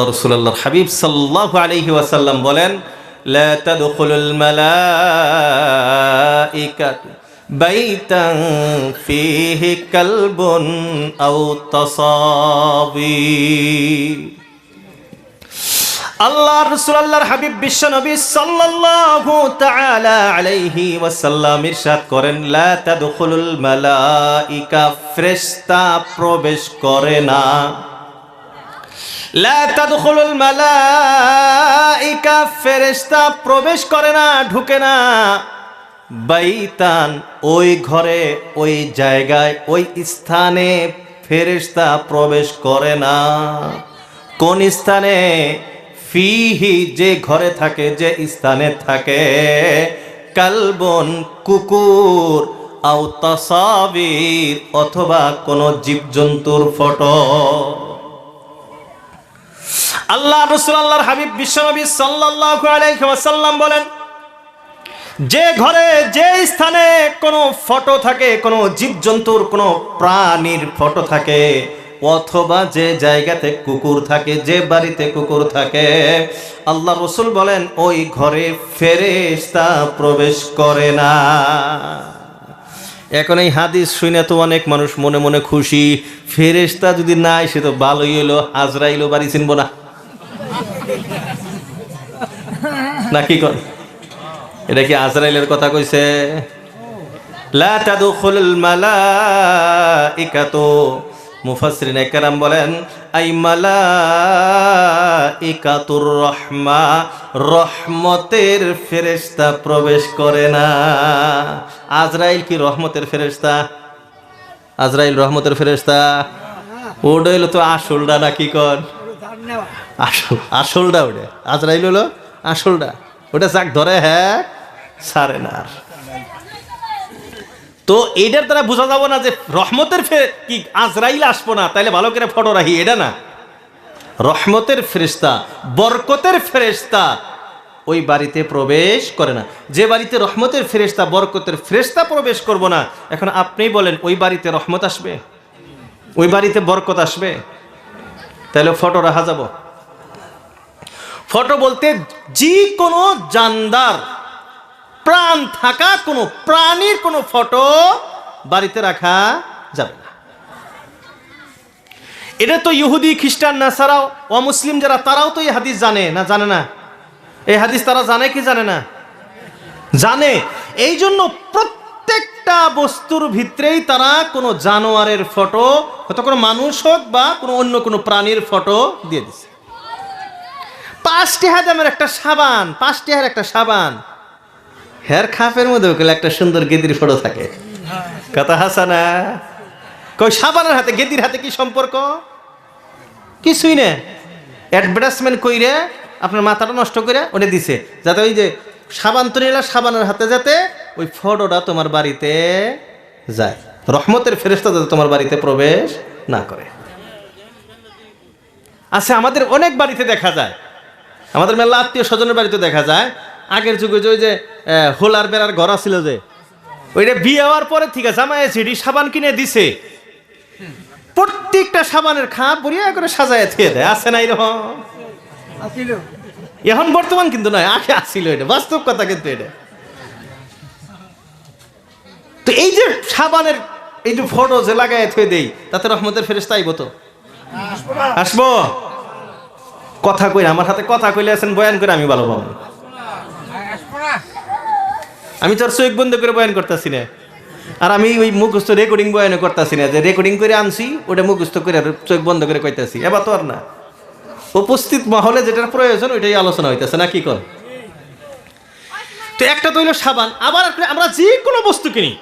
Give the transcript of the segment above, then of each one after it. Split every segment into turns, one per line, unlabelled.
রসুল্লাহর হাবিব সাল্লাহ আলাইহি ওয়াসাল্লাম বলেন আল্লাহ রসুল্লাহর হাবিব বিশ্ব নবী সাল্লাহ আলাইহি ওয়াসাল্লাম ইরশাদ করেন লাতা দুখুল মালাইকা ফ্রেস্তা প্রবেশ করে না। লা ফেরেশতা প্রবেশ করে না, ঢুকে না। বাইতান, ওই ঘরে, ওই জায়গায়, ওই স্থানে ফেরেশতা প্রবেশ করে না। কোন স্থানে? ফিহি যে ঘরে থাকে, যে স্থানে থাকে। কালবন, কুকুর, আও তাসাবির, অথবা কোনো জীবজন্তুর ফটো। আল্লাহ রসুল আল্লাহর হাবিব বিশ্বনবী সাল্লাল্লাহু বলেন, যে ঘরে, যে স্থানে কোনো ফটো থাকে, কোনো জীবজন্তুর কোনো প্রাণীর ফটো থাকে, অথবা যে জায়গাতে কুকুর থাকে, যে বাড়িতে কুকুর থাকে, আল্লাহ রসুল বলেন, ওই ঘরে ফেরেশতা প্রবেশ করে না। এখন এই হাদিস শুনে তো অনেক মানুষ মনে মনে খুশি। ফেরেশতা যদি না সে তো ভালোই এলো আজরাইলো বাড়ি চিনব না। নাকি কর? এটা কি আজরাইলের কথা কইছে? লা তাদখুলুল মালাইকাতু। মুফাসসিরিন একরাম বলেন আই মালাইকাতুর রহমা রহমতের ফেরেশতা প্রবেশ করে না। আজরাইল কি রহমতের ফেরেশতা? আজরাইল রহমতের ফেরেশতা? ওটা হইল তো আসলটা নাকি কর? আসল আসলটা ওটা আজরাইল হলো আসলটা ওটা যাক, ধরে হ্যাঁ সারে না। তো এটার দ্বারা বোঝা যাব না যে রহমতের ফে- কি, আজরাইল আসব না, তাইলে ভালো করে ফটো রাখি, এটা না। রহমতের ফেরেস্তা বরকতের ফেরেস্তা ওই বাড়িতে প্রবেশ করে না। যে বাড়িতে রহমতের ফেরেস্তা বরকতের ফেরেস্তা প্রবেশ করব না, এখন আপনি বলেন, ওই বাড়িতে রহমত আসবে? ওই বাড়িতে বরকত আসবে? তাহলে ফটো রাখা যাব। ফটো বলতে যে কোনো জানদার, প্রাণ থাকা কোনো প্রাণীর কোনো ফটো বাড়িতে রাখা যাবে না। এটা তো ইহুদি, খ্রিস্টান না নাসারাও, অমুসলিম যারা, তারাও তো এই হাদিস জানে, না জানে না? এই হাদিস তারা জানে কি জানে না? জানে। এই জন্য প্রত্যেকটা বস্তুর ভিতরেই তারা কোনো জানোয়ারের ফটো হয়তো কোনো মানুষ হোক বা কোনো অন্য কোনো প্রাণীর ফটো দিয়ে পাঁচটি হাজামের একটা সাবান, পাঁচটি হাজার একটা সাবান। হেয়ার খাপের মধ্যে ওগুলো একটা সুন্দর গেদির ফটো থাকে। কথা হাসানা কই, সাবানের হাতে গেদির হাতে কি সম্পর্ক? কিছুই না। অ্যাডভার্টাইজমেন্ট কইরে আপনার মাথাটা নষ্ট করে ওটা দিছে। যাতে ওই যে সাবান তো নিলা সাবানের হাতে যাতে ওই ফটোটা তোমার বাড়িতে যায়। রহমতের ফেরেস্তা যাতে তোমার বাড়িতে প্রবেশ না করে। আচ্ছা আমাদের অনেক বাড়িতে দেখা যায়। আমাদের মেলা আত্মীয় স্বজনের বাড়িতে দেখা যায়। আগের যুগে যে ওই যে হোলার বেড়ার ঘর ছিল যে ওইটা বিয়ে হওয়ার পরে ঠিক আছে আমার সিডি সাবান কিনে দিছে। প্রত্যেকটা সাবানের খাপ বড়িয়া করে সাজায় থিয়ে দেয় আছে না এরকম এখন বর্তমান কিন্তু নয় আগে আসছিল এটা বাস্তব কথা কিন্তু এটা। তো এই যে সাবানের এই যে ফটো যে লাগায় থুয়ে দেই তাতে রহমতের ফেরেস্তা আইব তো? আসব? কথা কই আমার হাতে কথা কইলে আছেন, বয়ান করে আমি ভালো পাবো আমি তোর চোখ বন্ধ করে বয়ান করতেছি না। আর আমি ওই মুখস্থ রেকর্ডিং বয়ানও করতেছি না, যে রেকর্ডিং করে আনছি, ওটা মুখস্থ করে চোখ বন্ধ করে কইতাছি। এবার তো আর না। উপস্থিত মহলে যেটার প্রয়োজন, ওইটাই আলোচনা হইতেছে, না কি কর তো একটা তো হইল সাবান, আবার আমরা যে কোনো বস্তু কিনি।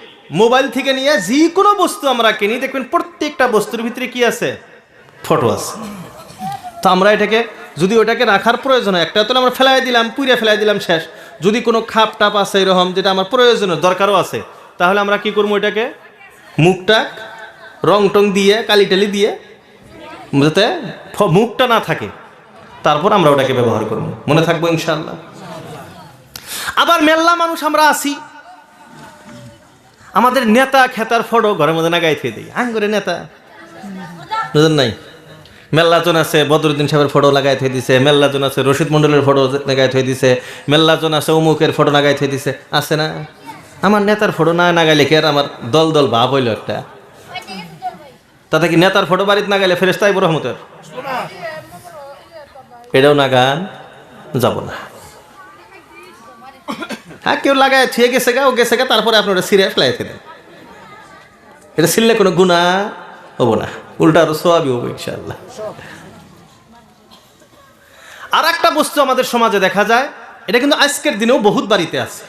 মোবাইল থেকে নিয়ে যে কোনো বস্তু আমরা কিনি, দেখবেন প্রত্যেকটা বস্তুর ভিতরে কি আছে? ফটো আছে। তো আমরা এটাকে যদি ওটাকে রাখার প্রয়োজন হয়, একটা তো আমরা ফেলাই দিলাম পুড়ে ফেলাই দিলাম, শেষ। যদি কোনো খাপ টাপ আছে এরকম যেটা আমার প্রয়োজনীয়, দরকারও আছে, তাহলে আমরা কি করব এটাকে? মুখটা রং টং দিয়ে, কালি টালি দিয়ে, যাতে মুখটা না থাকে। তারপর আমরা ওটাকে ব্যবহার করব। মনে থাকব ইনশাল্লাহ আবার মেল্লা মানুষ আমরা আসি আমাদের নেতা খেতার ফটো ঘরের মধ্যে না থিয়ে দিই। আং করে নেতা নাই? মেল্লাজন আছে, বদরুদ্দিন সাহেবের ফটো লাগাই থই দিছে, মেল্লাজন আছে, রশিদ মন্ডলের ফটো লাগাই থই দিছে, মেল্লাজন আছে, অমুকের ফটো লাগাই থই দিছে, আছে না? আমার নেতার ফটো না লাগাইলে কি আর আমার দল দল ভাব হইল একটা? তাতে কি নেতার ফটো বাড়িতে না গেলে ফেরেস্তাই রহমতের? এটাও না গান, যাব না। হ্যাঁ কেউ লাগায় থিয়ে গেছে গা, ও গেছে গা, তারপরে আপনি ওটা সিরিয়াস লাগাইতে দেন। এটা ছিললে কোনো গুণা হব না। উল্টা আরও হব ইনশাল্লাহ আর একটা বস্তু আমাদের সমাজে দেখা যায়, এটা কিন্তু আজকের দিনেও বহুত বাড়িতে আছে।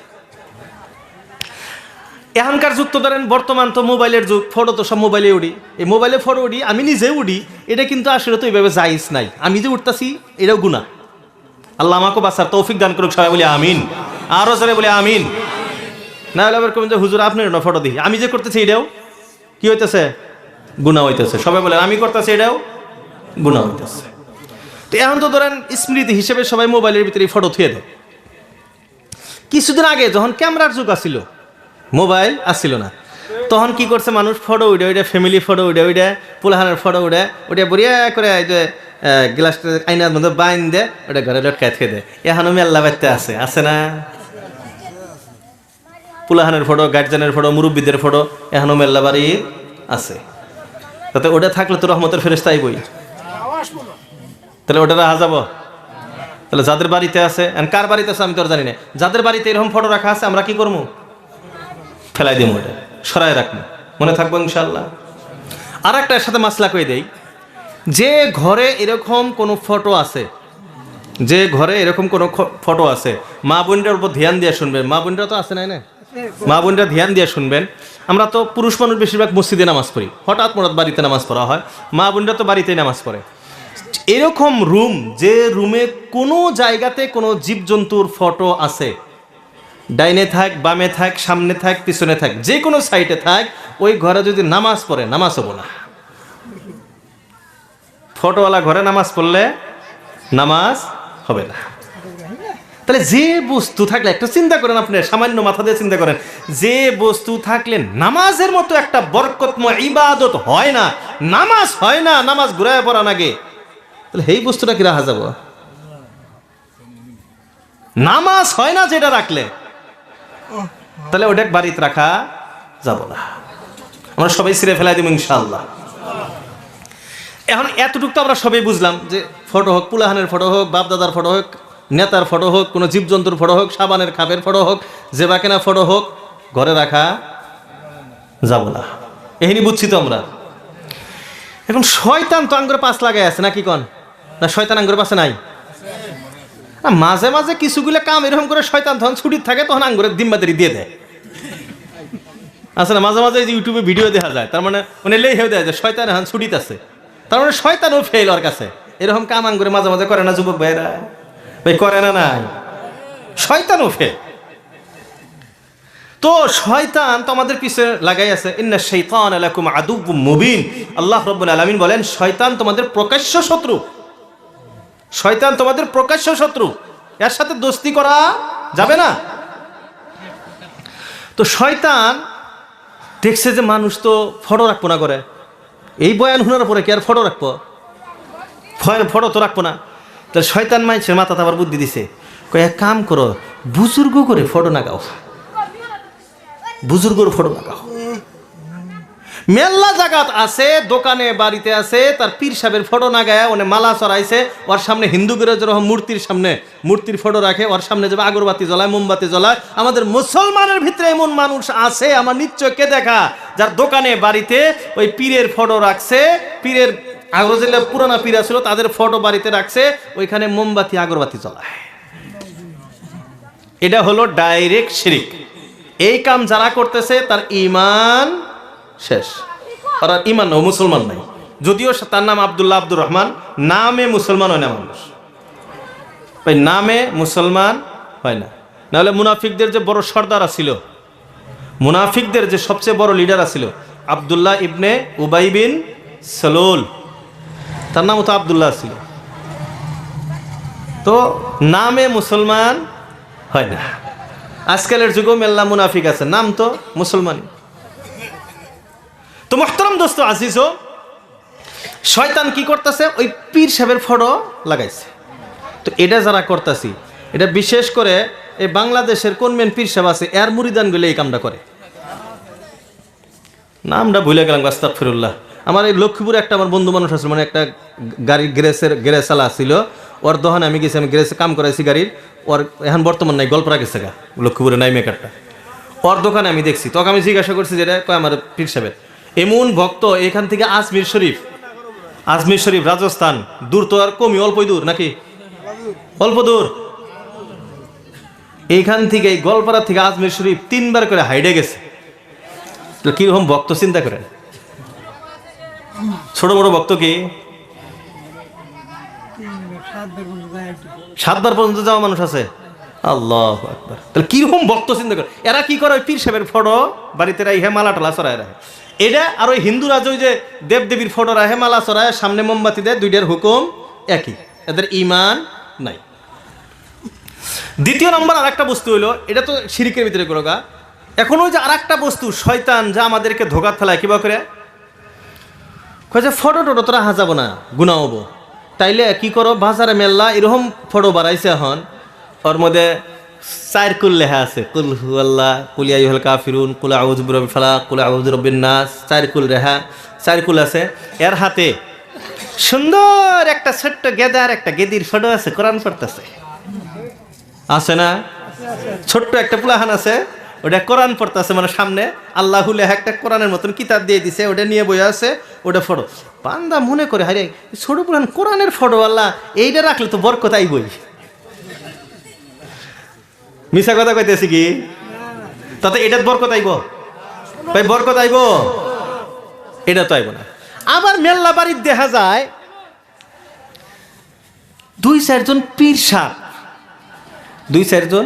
এখানকার যুগ তো ধরেন, বর্তমান তো মোবাইলের যুগ, ফটো তো সব মোবাইলে উড়ি। এই মোবাইলে ফটো উড়ি, আমি নিজে উড়ি, এটা কিন্তু আসলে তো এইভাবে জাইজ নাই। আমি যে উঠতাছি, এটাও গুণা আল্লাহ আমাকে বাসার তৌফিক দান করুক, সবাই বলি আমিন। আরও জোরে বলি আমিন। না হলে আবার কোন যে, হুজুর আপনি ফটো দিই। আমি যে করতেছি, এটাও। কি হইতেছে? গুণা হইতেছে। সবাই বলে, আমি করতেছি, এটাও গুণা হইতেছে। তো এখন তো ধরেন স্মৃতি হিসেবে সবাই মোবাইলের ভিতরে ফটো থুয়ে দেয়। কিছুদিন আগে যখন ক্যামেরার যুগ আসিল, মোবাইল আসছিল না, তখন কি করছে মানুষ? ফটো উঠে ওইটা ফ্যামিলি ফটো উঠে ওইটা পোলাহানের ফটো উঠে ওইটা বড়িয়া করে এই যে গ্লাসটা আইনার মধ্যে বাইন দে ওটা ঘরে লটকায় থেকে দেয়। এখনও মেল্লা বাড়তে আছে আছে না? পুলাহানের ফটো গার্জেনের ফটো মুরব্বীদের ফটো এখনও মেল্লা বাড়ি আছে। তাতে ওটা থাকলে তো রহমতের ফেরেস্তাই বই। তাহলে ওটা রাহা যাব। তাহলে যাদের বাড়িতে আছে কার বাড়িতে আছে আমি তো জানি না। যাদের বাড়িতে এরকম ফটো রাখা আছে, আমরা কি করব? ফেলাই দিব ওটা সরাই রাখব, মনে থাকব ইনশাল্লাহ আর একটা সাথে মাসলা কই দেই, যে ঘরে এরকম কোনো ফটো আছে, যে ঘরে এরকম কোনো ফটো আছে, মা বোনটার উপর ধ্যান দিয়ে শুনবেন। মা বোনরা তো আছে নাই না? মা বোনরা ধ্যান দিয়ে শুনবেন। আমরা তো পুরুষ মানুষ বেশিরভাগ মসজিদে নামাজ পড়ি। হঠাৎ মরাত বাড়িতে নামাজ পড়া হয়। মা বোনরা তো বাড়িতেই নামাজ পড়ে। এরকম রুম, যে রুমে কোনো জায়গাতে কোনো জীবজন্তুর ফটো আছে। ডাইনে থাক, বামে থাক, সামনে থাক, পিছনে থাক, যে কোনো সাইডে থাক, ওই ঘরে যদি নামাজ পড়ে, নামাজ হব না। ফটোওয়ালা ঘরে নামাজ পড়লে নামাজ হবে না। তাহলে যে বস্তু থাকলে, একটু চিন্তা করেন আপনি, সামান্য মাথা দিয়ে চিন্তা করেন। যে বস্তু থাকলে নামাজের মতো একটা বরকতময় ইবাদত হয় না, নামাজ হয় না, নামাজ ঘুরায় পড়া নাগে তাহলে এই বস্তুটা কি রাখা যাব? নামাজ হয় না যেটা রাখলে, তাহলে ওটা বাড়িতে রাখা যাব না। আমরা সবাই ছিঁড়ে ফেলাই দেবো ইনশাল্লাহ এখন এতটুকু তো আমরা সবাই বুঝলাম যে ফটো হোক, পুলাহানের ফটো হোক, বাপদাদার ফটো হোক নেতার ফটো হোক, কোনো জীবজন্তুর ফটো হোক, সাবানের খাপের ফটো হোক, যে কেনা ফটো হোক, ঘরে রাখা যাব না। এহিনি বুঝছি তো আমরা। এখন শয়তান তো আঙ্গুরে পাশ লাগাই আছে, নাকি কন? না, শয়তান আঙ্গুরে পাশে নাই? মাঝে মাঝে কিছুগুলো কাম এরকম করে শয়তান তখন ছুটির থাকে, তখন আঙ্গুরের দিম্বাদারি দিয়ে দেয়। না, মাঝে মাঝে ইউটিউবে ভিডিও দেখা যায়, তার মানে মানে লেই হয়ে দেয় যে শয়তান এখন ছুটিতে আছে। তার মানে শয়তানও ফেল ওর কাছে। এরকম কাম আঙ্গুরে মাঝে মাঝে করে না, যুবক ভাইরা ভাই, করে না নাই। শয়তানও ফেল তো শয়তান তো আমাদের পিছে লাগাই আছে, ইন্না শৈতান আলাকুম আদুব মুবিন। আল্লাহ রব্বুল আলামিন বলেন, শয়তান তোমাদের প্রকাশ্য শত্রু। শয়তান তোমাদের প্রকাশ্য শত্রু। এর সাথে দোস্তি করা যাবে না। তো শয়তান দেখছে যে মানুষ তো ফটো রাখব না করে এই বয়ান শোনার পরে কি আর ফটো রাখব? ফটো তো রাখব না। তাহলে শয়তান মাইছের মাথা আবার বুদ্ধি দিছে। কয়ে, এক কাম করো, বুজুর্গ করে ফটো লাগাও বুজুর্গর ফটো লাগাও মেল্লা জাগাত আছে, দোকানে, বাড়িতে আছে, তার পীর সাহেবের ফটো না গায়ে ওনে মালা চড়াইছে, ওর সামনে হিন্দুগুলো যেরকম মূর্তির সামনে। মূর্তির ফটো রাখে, ওর সামনে যাবে আগরবাতি জ্বলায়, মোমবাতি জ্বলায়। আমাদের মুসলমানের ভিতরে এমন মানুষ আছে, আমার নিশ্চয় কে দেখা, যার দোকানে, বাড়িতে ওই পীরের ফটো রাখছে, পীরের আগর জেলা পুরানা পীরা ছিল তাদের ফটো বাড়িতে রাখছে, ওইখানে মোমবাতি, আগরবাতি জ্বলায়। এটা হলো ডাইরেক্ট শিরিক। এই কাম যারা করতেছে, তার ইমান শেষ। আর ইমান ও মুসলমান নাই। যদিও তার নাম আব্দুল্লাহ আব্দুর রহমান, নামে মুসলমান হয় না মানুষ। ওই নামে মুসলমান হয় না। নাহলে মুনাফিকদের যে বড় সর্দার ছিল মুনাফিকদের যে সবচেয়ে বড় লিডার ছিল আব্দুল্লাহ ইবনে উবাই বিন সলোল। তার নাম তো আবদুল্লাহ ছিল। তো নামে মুসলমান হয় না। আজকালের যুগও মেল্লা মুনাফিক আছে। নাম তো মুসলমান। তো মোহতারাম দোস্ত আজিজ শয়তান কি করতেছে? ওই পীর সাহেবের ফটো লাগাইছে। তো এটা যারা করতেছি, এটা বিশেষ করে এই বাংলাদেশের কোন মেন পীর সাহেব আছে, এর মুরিদানগুলো এই কামটা করে। নামটা ভুলে গেলাম আস্তাক ফিরুল্লাহ আমার এই লক্ষ্মীপুরে একটা আমার বন্ধু মানুষ আছে মানে একটা গাড়ি গ্যারেসের গ্যারেসালা ছিল। ওর দোকানে আমি গেছি, আমি গ্যারেসে কাম করাইছি গাড়ির। ওর এখন বর্তমান নাই গল্পরা গেছে গা লক্ষ্মীপুরে নাই মেকারটা। ওর দোকানে আমি দেখছি তখন আমি জিজ্ঞাসা করছি যেটা কয় আমার পীর সাহেবের? এমন ভক্ত এখান থেকে আজমির শরীফ আজমির শরীফ, রাজস্থান, দূর তো আর কমই, অল্পই দূর নাকি? অল্প দূর। এইখান থেকে গলপাড়া থেকে আজমির শরীফ তিনবার করে হাইডে গেছে। কীরকম ভক্ত চিন্তা করেন? ছোট বড় ভক্ত কি? সাতবার পর্যন্ত যাওয়া মানুষ আছে? আল্লাহ আকবার। তাহলে কীরকম ভক্ত চিন্তা করে? এরা কি করে ওই পীর সাহেবের ফটো? বাড়িতে রাখে মালা টালা চড়ায় রাখে। এটা আর ওই হিন্দু রাজ ওই যে দেবদেবীর ফটো রাখে, মালা চড়ায় সামনে মোমবাতি দেয়, দুইটার হুকুম একই। এদের ইমান নাই। দ্বিতীয় নম্বর আর একটা বস্তু হইল, এটা তো শিরিকের ভিতরে করো গা এখন ওই যে আর একটা বস্তু, শয়তান, যা আমাদেরকে ধোকা ফেলায় কিবা করে? কয়ে ফটো টটো তোরা হাজাবো না গুণা হব তাইলে কি করো, বাজারে মেল্লা এরকম ফটো বাড়াইছে এখন। ওর মধ্যে চার কুল লেখা আছে, কুল আল্লাহ কুলিয়া ইহল কাফিরুন, কুলা আউজ রবি ফালা কুলা আউজ রব্বিন নাস, চার কুল রেহা, চার কুল আছে। এর হাতে সুন্দর একটা ছোট্ট গেদার, একটা গেদির ফটো আছে, কোরআন পড়তেছে। আছে না? ছোট্ট একটা পুলাহান আছে। ওটা কোরআন পড়তেছে মানে সামনে আল্লাহ একটা কোরআনের মতন কিতাব দিয়ে দিছে, ওটা নিয়ে বই আছে, ওটা ফটো পান্দা মনে করে হারে ছোট পুরান কোরআনের ফটো আল্লাহ, এইটা রাখলে তো বরকত আইবই। মিশা কথা কইতেছি কি? তাতে এটা বরকত আইব? ভাই, বরকত আইব? এটা তো আইব না। আবার মেল্লা বাড়ির দেখা যায়, দুই চারজন পীর সাপ, দুই চারজন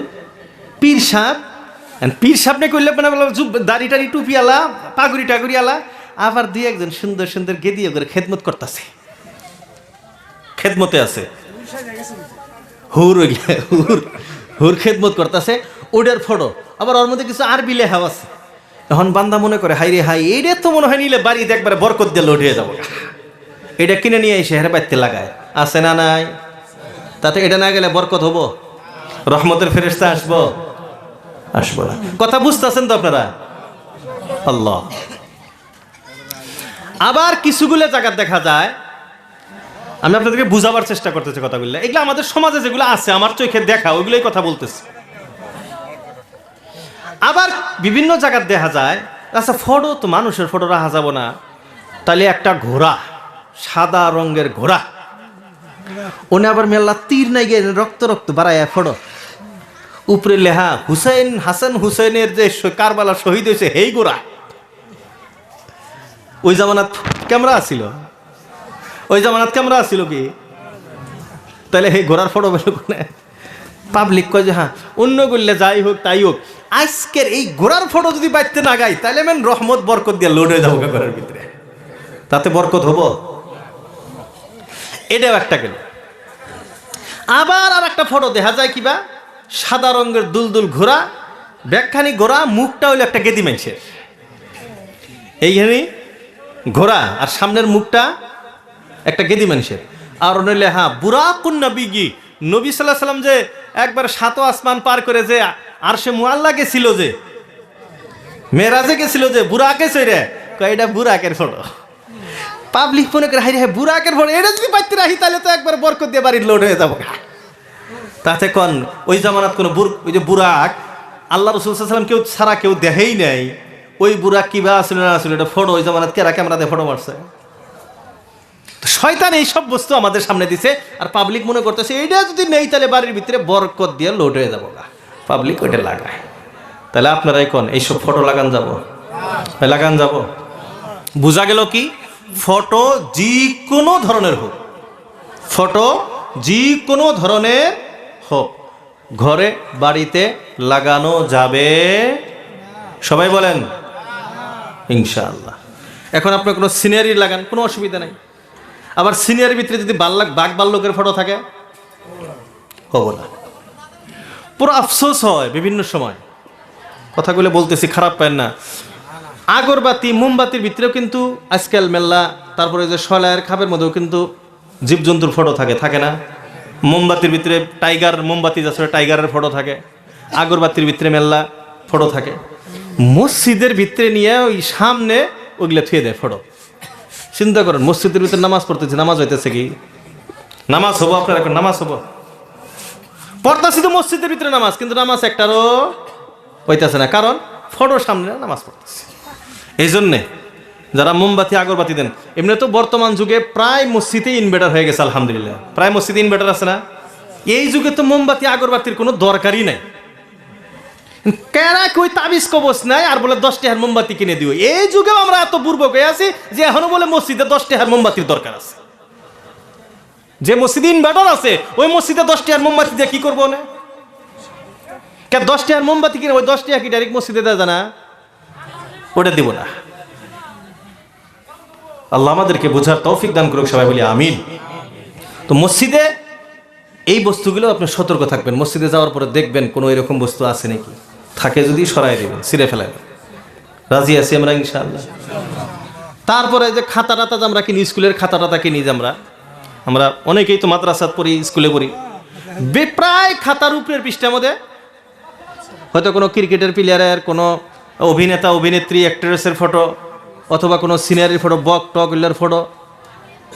পীর সাপ পীর সামনে করলে জুব- দাড়ি টাড়ি টুপি আলা, পাগুড়ি টাগুড়ি আলা। আবার দুই একজন সুন্দর সুন্দর গেদিয়ে করে খেদমত করতেছে। খেদমতে আছে। হুর হুর হুর খেদমত করতেছে। ওটার ফটো, আবার ওর মধ্যে কিছু আরবি লেখা আছে। এখন বান্দা মনে করে হাই রে হাই এইটা তো মনে হয় নিলে বাড়িতে একবারে বরকত দিয়ে লড়িয়ে যাব এটা কিনে নিয়ে এসে হেরে বাড়তে লাগায়। আছে না নাই? তাতে এটা না গেলে বরকত হব? রহমতের ফেরেস্তা আসব? আসব না। কথা বুঝতেছেন তো আপনারা? আল্লাহ। আবার কিছুগুলো জায়গা দেখা যায়। আমি আপনাদেরকে বুঝাবার চেষ্টা করতেছি কথাগুলো। এগুলো আমাদের সমাজে যেগুলো আছে, আমার চোখে দেখা, ওইগুলোই কথা বলতেছি। আবার বিভিন্ন জায়গার দেখা যায় আচ্ছা ফটো তো মানুষের ফটো রাখা যাব না। তাহলে একটা ঘোড়া, সাদা রঙের ঘোড়া। ওনে আবার মেলা তীর নাই গিয়ে রক্ত রক্ত বাড়ায় ফটো। উপরে লেহা হুসেন হাসান হুসেনের যে কারবালা শহীদ হয়েছে, হেই গোড়া ওই জামানাত ক্যামেরা আছিল? ওই জামানাত ক্যামেরা আছিল কি? তাহলে এই ঘোড়ার ফটো বের পাবলিক কয় যে হ্যাঁ অন্য করলে যাই হোক, তাই হোক। আজকের এই ঘোড়ার ফটো যদি বাইতে না গাই, তাহলে মেন রহমত, বরকত দিয়ে লোড হয়ে যাব ঘরের ভিতরে। তাতে বরকত হব? এটাও একটা গেল। আবার আর একটা ফটো দেখা যায় কিবা সাদা রঙের দুলদুল ঘোড়া ব্যাখ্যানি ঘোড়া, মুখটা হইল একটা গেদি মানুষের এইখানে ঘোড়া আর সামনের মুখটা একটা গেদি মানুষের আর নইলে হ্যাঁ বুড়া নবী গি নবী সাল্লাহ সাল্লাম যে একবার সাত আসমান পার করে যে আর সে মোয়াল্লা গেছিল যে, মেরাজে গেছিল যে বুড়াকে কয়, এটা বুড়াকের ফটো। পাবলিক মনে করে হাই রে বুড়াকের ফটো, এটা যদি পাইতে রাখি তাহলে তো একবার বরকত দিয়ে বাড়ির লোড হয়ে যাব তাতে কন, ওই জামানাত কোনো বুর, ওই যে বুরাক, আল্লাহ রসুল সাল্লাম কেউ ছাড়া কেউ দেখেই নাই। ওই বুরাক কিবা আসলে না আসলে, এটা ফটো, ওই জামানাত কেরা ক্যামেরা দিয়ে ফটো মারছে। শয়তান এই সব বস্তু আমাদের সামনে দিছে, আর পাবলিক মনে করতেছে, এইটা যদি নেই তাহলে বাড়ির ভিতরে বরকত দিয়ে লোড হয়ে যাব পাবলিক ওইটা লাগায়। তাহলে আপনারাই কোন এইসব ফটো লাগান যাব। লাগান যাব। বোঝা গেল কি? ফটো যে কোনো ধরনের হোক। ফটো যে কোনো ধরনের হোক, ঘরে বাড়িতে লাগানো যাবে? সবাই বলেন, ইনশাআল্লাহ। এখন আপনার কোনো সিনারি লাগান, কোনো অসুবিধা নাই। আবার সিনিয়রের ভিতরে যদি বাল্লাক বাঘ বাল্যকের ফটো থাকে? হব না। পুরো আফসোস হয় বিভিন্ন সময়। কথাগুলো বলতেছি, খারাপ পায় না। আগরবাতি, মোমবাতির ভিতরেও কিন্তু আজকাল মেল্লা তারপরে যে সলায়ের খাপের মধ্যেও কিন্তু জীবজন্তুর ফটো থাকে থাকে না? মোমবাতির ভিতরে টাইগার মোমবাতি যাচ্ছে টাইগারের ফটো থাকে, আগরবাতির ভিতরে মেল্লা ফটো থাকে। মসজিদের ভিতরে নিয়ে ওই সামনে ওইগুলো থুয়ে দেয় ফটো। চিন্তা করেন, মসজিদের ভিতরে নামাজ পড়তেছে, নামাজ হইতেছে কি? নামাজ হব, আপনার এখন নামাজ হব? পড়তাছি তো মসজিদের ভিতরে নামাজ, কিন্তু নামাজ একটারও হইতেছে না, কারণ ফটোর সামনে নামাজ পড়তেছে। এই জন্যে যারা মোমবাতি, আগরবাতি দেন। এমনি তো বর্তমান যুগে প্রায় মসজিদে ইনভার্টার হয়ে গেছে, আলহামদুলিল্লাহ। প্রায় মসজিদে ইনভার্টার আছে না? এই যুগে তো মোমবাতি, আগরবাতির কোনো দরকারই নাই। কেরা কই তাবিজ কবচ নাই আর বলে দশ টাকার মোমবাতি কিনে দিও? এই যুগেও আমরা এত বুর্বক হয়ে আছি যে এখনও বলে মসজিদে দশ টাকার মোমবাতির দরকার আছে। যে মসজিদে ইনভার্টার আছে, ওই মসজিদে দশ টাকার মোমবাতি দিয়ে কি করব না কে দশ টাকার মোমবাতি কিনে, ওই দশ টাকা কি ডাইরেক্ট মসজিদে দেয় জানা? ওটা দিব না। আল্লাহ আমাদেরকে বোঝার তৌফিক দান করুক, সবাই বলি আমিন। তো মসজিদে এই বস্তুগুলো আপনি সতর্ক থাকবেন। মসজিদে যাওয়ার পরে দেখবেন কোনো এরকম বস্তু আছে নাকি? থাকে যদি সরাই দেবেন, ছিঁড়ে ফেলাই রাজি আছি আমরা ইনশাআল্লাহ। তারপরে যে খাতা টাতা আমরা কিনি, স্কুলের খাতা টাতা কিনি যে আমরা। আমরা অনেকেই তো মাদ্রাসাত পড়ি, স্কুলে পড়ি। প্রায় খাতার উপরের পৃষ্ঠার মধ্যে হয়তো কোনো ক্রিকেটের প্লেয়ারের কোনো অভিনেতা, অভিনেত্রী অ্যাক্ট্রেসের ফটো অথবা কোনো সিনারির ফটো, বক, টক এগুলোর ফটো।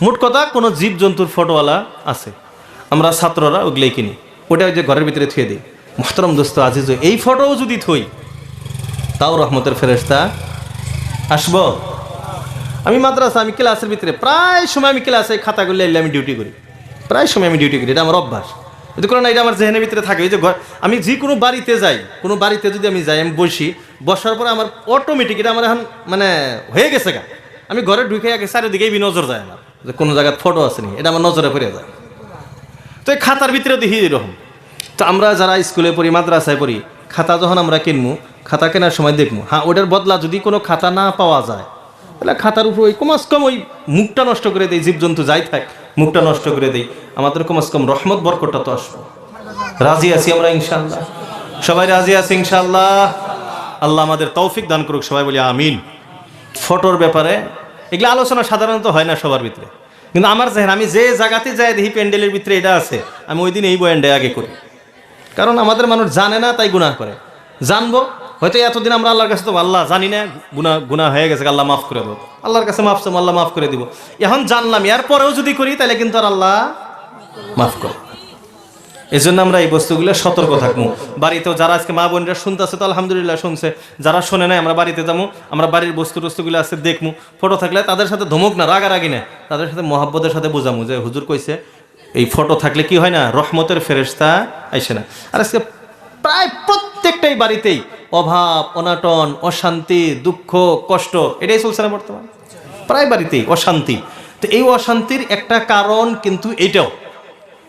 মোট কথা, কোনো জীবজন্তুর ফটোওয়ালা আছে। আমরা ছাত্ররা ওগুলোই কিনি। ওটা যে ঘরের ভিতরে থুয়ে দিই। মোহতরম দোস্ত আজিজ, এই ফটোও যদি থই, তাও রহমতের ফেরেস্তা আসব। আমি মাদ্রাসা, আমি ক্লাসের ভিতরে, প্রায় সময় আমি ক্লাসে খাতাগুলো এলে আমি ডিউটি করি। প্রায় সময় আমি ডিউটি করি, এটা আমার অভ্যাস। যদি কোনো না এটা আমার জেহেনের ভিতরে থাকে ওই যে আমি যে কোনো বাড়িতে যাই, কোনো বাড়িতে যদি আমি যাই, আমি বসি, বসার পরে আমার অটোমেটিক এটা আমার এখন মানে হয়ে গেছে গা। আমি ঘরে ঢুকে আগে চারিদিকেই নজর যায় আমার, যে কোনো জায়গায় ফটো আছে নি, এটা আমার নজরে পড়ে যায়। তো এই খাতার ভিতরে দেখি এরকম। তো আমরা যারা স্কুলে পড়ি, মাদ্রাসায় পড়ি, খাতা যখন আমরা কিনবো, খাতা কেনার সময় দেখব হ্যাঁ ওটার বদলা যদি কোনো খাতা না পাওয়া যায়, তাহলে খাতার উপর ওই কমাস কম ওই মুখটা নষ্ট করে দেয়, জীবজন্তু যাই থাক। মুখটা নষ্ট করে দেই। আমাদের কমাস কম রহমত বরকটটা তো আসব। রাজি আছি আমরা ইনশাল্লাহ সবাই রাজি আছি ইনশাল্লাহ আল্লাহ আমাদের তৌফিক দান করুক, সবাই বলি আমিন। ফটোর ব্যাপারে, এগুলো আলোচনা সাধারণত হয় না সবার ভিতরে। কিন্তু আমার জেহেন, আমি যে জায়গাতে যাই দেখি প্যান্ডেলের ভিতরে এটা আছে, আমি ওই দিন এই বয়ানটা আগে করি। কারণ আমাদের মানুষ জানে না, তাই গুনাহ করে। জানব হয়তো এতদিন আমরা আল্লাহর কাছে তো আল্লাহ জানি না গুনা গুণা হয়ে গেছে আল্লাহ মাফ করে দেবো আল্লাহর কাছে মাফ চাবো, আল্লাহ মাফ করে দিব। এখন জানলাম এর পরেও যদি করি তাহলে কিন্তু আর আল্লাহ মাফ করে। এই জন্য আমরা এই বস্তুগুলো সতর্ক থাকব। বাড়িতেও যারা আজকে মা বোনরা শুনতেছে তো আলহামদুলিল্লাহ শুনছে। যারা শোনে নাই আমরা বাড়িতে যাব আমরা বাড়ির বস্তু টস্তুগুলো আছে দেখব। ফটো থাকলে তাদের সাথে ধমক না রাগারাগি না তাদের সাথে মহাব্বতের সাথে বোঝামু যে হুজুর কইছে এই ফটো থাকলে কি হয় না রহমতের ফেরেশতা আইসে না। আর আজকে প্রায় প্রত্যেকটাই বাড়িতেই অভাব, অনাটন, অশান্তি, দুঃখ, কষ্ট, এটাই চলছে না বর্তমান। প্রায় বাড়িতেই অশান্তি। তো এই অশান্তির একটা কারণ কিন্তু এটাও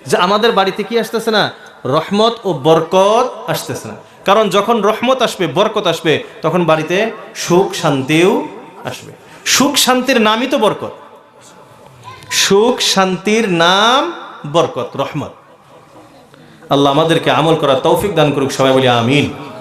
যে আমাদের বাড়িতে কি আসতেছে না? রহমত ও বরকত আসতেছে না। কারণ যখন রহমত আসবে, বরকত আসবে, তখন বাড়িতে সুখ শান্তিও আসবে। সুখ শান্তির নামই তো বরকত। সুখ শান্তির নাম বরকত, রহমত। আল্লাহ আমাদেরকে আমল করার তৌফিক দান করুক, সবাই বলি আমিন।